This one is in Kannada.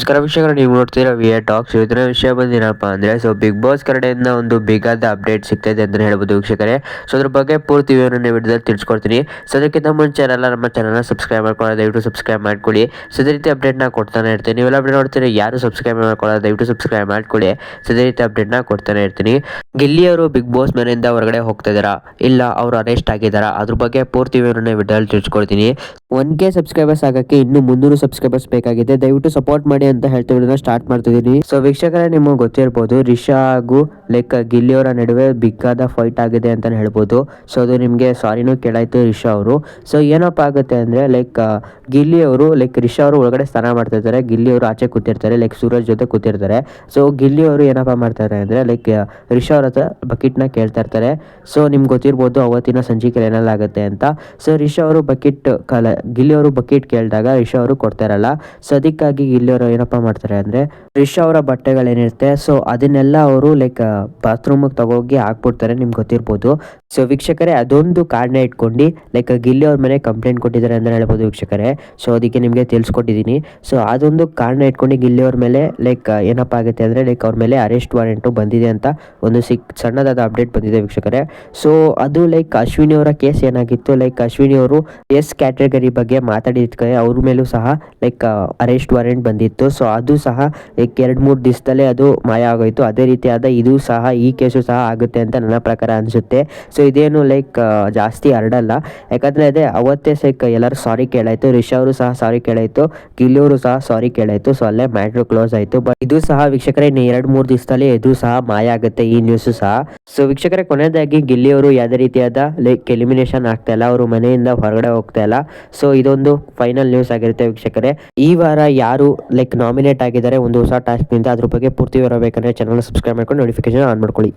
ನಮಸ್ಕಾರ ವೀಕ್ಷಕರು, ನೀವು ನೋಡ್ತಿರೋ ವಿ ಆರ್ ಟಾಕ್ಸ್ ಇವತ್ತಿನ ವಿಷಯ ಬಂದಿರಪ್ಪ ಅಂದರೆ ಸೊ ಬಿಗ್ ಬಾಸ್ ಕಡೆಯಿಂದ ಒಂದು ಬಿಗಾದ ಅಪ್ಡೇಟ್ ಸಿಗ್ತದೆ ಅಂತ ಹೇಳ್ಬೋದು ವೀಕ್ಷಕರೇ. ಸೊ ಅದ್ರ ಬಗ್ಗೆ ಪೂರ್ತಿ ವಿವರಣೆ ವಿಡಿಯೋದಲ್ಲಿ ತಿಳಿಸ್ಕೊಡ್ತೀನಿ. ಸೊ ಅದಕ್ಕಿಂತ ಮುಂಚೆ ಎಲ್ಲ ನಮ್ಮ ಚಾನಲ್ನ ಸಬ್ಸ್ಕ್ರೈಬ್ ಮಾಡ್ಕೊಳ್ಳೋದು, ದಯವಿಟ್ಟು ಸಬ್ಸ್ಕ್ರೈಬ್ ಮಾಡ್ಕೊಳ್ಳಿ. ಸೊ ಅದೇ ರೀತಿ ಅಪ್ಡೇಟ್ನ ಕೊಡ್ತಾನೆ ಇರ್ತೀನಿ. ನೀವೆಲ್ಲ ಅಪ್ಡೇಟ್ ನೋಡ್ತೀರಿ, ಯಾರು ಸಬ್ಸ್ಕ್ರೈಬ್ ಮಾಡ್ಕೊಳ್ಳೋದು ದಯವಿಟ್ಟು ಸಬ್ಸ್ಕ್ರೈಬ್ ಮಾಡ್ಕೊಳ್ಳಿ. ಸೊ ಅದೇ ರೀತಿ ಅಪ್ಡೇಟ್ನ ಕೊಡ್ತಾನೆ ಇರ್ತೀನಿ. ಗಿಲ್ಲಿಯವರು ಬಿಗ್ ಬಾಸ್ ಮನೆಯಿಂದ ಹೊರಗಡೆ ಹೋಗ್ತಾ ಇದ್ದಾರಾ? ಇಲ್ಲ, ಅವರು ಅರೆಸ್ಟ್ ಆಗಿದ್ದಾರಾ? ಅದ್ರ ಬಗ್ಗೆ ಪೂರ್ತಿ ವಿವರಣೆ ವಿಡಿಯೋದಲ್ಲಿ ತಿಳಿಸ್ಕೊಡ್ತೀನಿ. ಒನ್ ಕೆ ಸಬ್ಸ್ಕ್ರೈಬರ್ಸ್ ಆಗಕ್ಕೆ ಇನ್ನು ಮುನ್ನೂರು ಸಬ್ಸ್ಕ್ರೈಬರ್ಸ್ ಬೇಕಾಗಿದೆ. ದಯವಿಟ್ಟು ಸಪೋರ್ಟ್ ಮಾಡಿ ಅಂತ ಹೇಳ್ತಾ ಸ್ಟಾರ್ಟ್ ಮಾಡ್ತಿದ್ದೀನಿ. ಸೊ ವೀಕ್ಷಕರೇ ನಿಮಗೆ ಗೊತ್ತಿರ್ಬೋದು ರಿಷಾ ಹಾಗೂ ಲೈಕ್ ಗಿಲ್ಲಿಯವರ ನಡುವೆ ಬಿಗ್ಗಾದ ಫೈಟ್ ಆಗಿದೆ ಅಂತಲೇ ಹೇಳ್ಬೋದು. ಸೊ ಅದು ನಿಮಗೆ ಸಾರಿನೂ ಕೇಳಾಯಿತು ರಿಷಾ ಅವರು. ಸೊ ಏನಪ್ಪ ಆಗುತ್ತೆ ಅಂದರೆ ಲೈಕ್ ಗಿಲ್ಲಿ ಅವರು ಲೈಕ್ ರಿಷಾ ಅವರು ಒಳಗಡೆ ಸ್ನಾನ ಮಾಡ್ತಿರ್ತಾರೆ ಗಿಲ್ಲಿ ಅವರು ಆಚೆ ಕೂತಿರ್ತಾರೆ ಲೈಕ್ ಸೂರಜ್ ಜೊತೆ ಕೂತಿರ್ತಾರೆ. ಸೊ ಗಿಲ್ಲಿ ಅವರು ಏನಪ್ಪ ಮಾಡ್ತಾರೆ ಅಂದರೆ ಲೈಕ್ ರಿಷಾ ಅವ್ರ ಹತ್ರ ಬಕೆಟ್ನ ಕೇಳ್ತಾ ಇರ್ತಾರೆ. ಸೊ ನಿಮ್ಗೆ ಗೊತ್ತಿರ್ಬೋದು, ಅವತ್ತಿನ ಸಂಜಿಕೆ ಏನೆಲ್ಲ ಆಗುತ್ತೆ ಅಂತ. ಸೊ ರಿಷಾ ಅವರು ಬಕೆಟ್ ಕಲ ಗಿಲ್ಲಿ ಅವರು ಬಕೆಟ್ ಕೇಳಿದಾಗ ರಿಷಾ ಅವರು ಕೊಡ್ತಾ ಇರಲ್ಲ. ಸೊ ಅದಕ್ಕಾಗಿ ಗಿಲ್ಲಿ ಅವರು ಏನಪ್ಪ ಮಾಡ್ತಾರೆ ಅಂದರೆ, ರಿಷಾ ಅವರ ಬಟ್ಟೆಗಳೇನಿರುತ್ತೆ. ಸೊ ಅದನ್ನೆಲ್ಲ ಅವರು ಲೈಕ್ ಬಾತ್ರೂಮಿಗೆ ತಗೋಗಿ ಹಾಕ್ಬಿಡ್ತಾರೆ, ನಿಮ್ಗೆ ಗೊತ್ತಿರ್ಬೋದು. ಸೊ ವೀಕ್ಷಕರೇ, ಅದೊಂದು ಕಾರಣ ಇಟ್ಕೊಂಡು ಲೈಕ್ ಗಿಲ್ಲಿ ಅವ್ರ ಮೇಲೆ ಕಂಪ್ಲೇಂಟ್ ಕೊಟ್ಟಿದ್ದಾರೆ ಅಂತ ಹೇಳ್ಬೋದು ವೀಕ್ಷಕರೇ. ಸೊ ಅದಕ್ಕೆ ನಿಮಗೆ ತಿಳಿಸ್ಕೊಟ್ಟಿದ್ದೀನಿ ಸೊ ಅದೊಂದು ಕಾರ್ಡ್ನ ಇಟ್ಕೊಂಡು ಗಿಲ್ಲಿ ಅವ್ರ ಮೇಲೆ ಲೈಕ್ ಏನಪ್ಪ ಆಗುತ್ತೆ ಅಂದರೆ ಲೈಕ್ ಅವ್ರ ಮೇಲೆ ಅರೆಸ್ಟ್ ವಾರೆಂಟು ಬಂದಿದೆ ಅಂತ ಒಂದು ಸಿಕ್, ಸಣ್ಣದಾದ ಅಪ್ಡೇಟ್ ಬಂದಿದೆ ವೀಕ್ಷಕರೇ. ಸೊ ಅದು ಲೈಕ್ ಅಶ್ವಿನಿ ಅವರ ಕೇಸ್ ಏನಾಗಿತ್ತು ಲೈಕ್ ಅಶ್ವಿನಿ ಅವರು ಎಸ್ ಕ್ಯಾಟಗರಿ ಬಗ್ಗೆ ಮಾತಾಡಿದ್ಕೆ, ಅವ್ರ ಮೇಲೂ ಸಹ ಲೈಕ್ ಅರೆಸ್ಟ್ ವಾರೆಂಟ್ ಬಂದಿತ್ತು. ಸೊ ಅದು ಸಹ ಲೈಕ್ ಎರಡು ಮೂರು ದಿವಸದಲ್ಲೇ ಅದು ಮಾಯ ಆಗೋಯ್ತು. ಅದೇ ರೀತಿಯಾದ ಇದು ಸಹ, ಈ ಕೇಸು ಸಹ ಆಗುತ್ತೆ ಅಂತ ನನ್ನ ಪ್ರಕಾರ ಅನಿಸುತ್ತೆ. ಸೊ ಇದೇನು ಲೈಕ್ ಜಾಸ್ತಿ ಹರಡಲ್ಲ. ಯಾಕಂದರೆ ಅದೇ, ಅವತ್ತೇ ಸೈಕ್ ಎಲ್ಲರೂ ಸಾರಿ ಕೇಳಾಯಿತು. ರಿಷಾ ಅವರು ಸಹ ಸಾರಿ ಕೇಳಾಯಿತು. ಗಿಲ್ಲಿಯವರು ಸಹ ಸಾರಿ ಕೇಳಾಯಿತು. ಸೊ ಅಲ್ಲೇ ಮ್ಯಾಟ್ರ್ ಕ್ಲೋಸ್ ಆಯಿತು. ಬಟ್ ಇದು ಸಹ ವೀಕ್ಷಕರೇ, ಇನ್ನು ಎರಡು, ಮೂರು ದಿವಸದಲ್ಲಿ ಇದು ಸಹ ಮಾಯ ಆಗುತ್ತೆ ಈ ನ್ಯೂಸು ಸಹ. ಸೊ ವೀಕ್ಷಕರೇ, ಕೊನೆಯದಾಗಿ ಗಿಲ್ಲಿಯವರು ಯಾವುದೇ ರೀತಿಯಾದ ಲೈಕ್ ಎಲಿಮಿನೇಷನ್ ಆಗ್ತಾ ಇಲ್ಲ. ಅವರು ಮನೆಯಿಂದ ಹೊರಗಡೆ ಹೋಗ್ತಾ ಇಲ್ಲ. ಸೊ ಇದೊಂದು ಫೈನಲ್ ನ್ಯೂಸ್ ಆಗಿರುತ್ತೆ ವೀಕ್ಷಕರೇ. ಈ ವಾರ ಯಾರು ಲೈಕ್ ನಾಮಿನೇಟ್ ಆಗಿದ್ದಾರೆ, ಒಂದು ಹೊಸ ಟಾಸ್ಕ್ನಿಂದ ಅದ್ರ ಬಗ್ಗೆ ಪೂರ್ತಿ ಬರಬೇಕಂದ್ರೆ ಬೇಕಂದ್ರೆ ಚಾನಲ್ ಸಬ್ಸ್ಕ್ರೈಬ್ ಮಾಡ್ಕೊಂಡು ನೋಟಿಫಿಕೇಶನ್ ಆನ್ ಮಾಡ್ಕೊಳ್ಳಿ.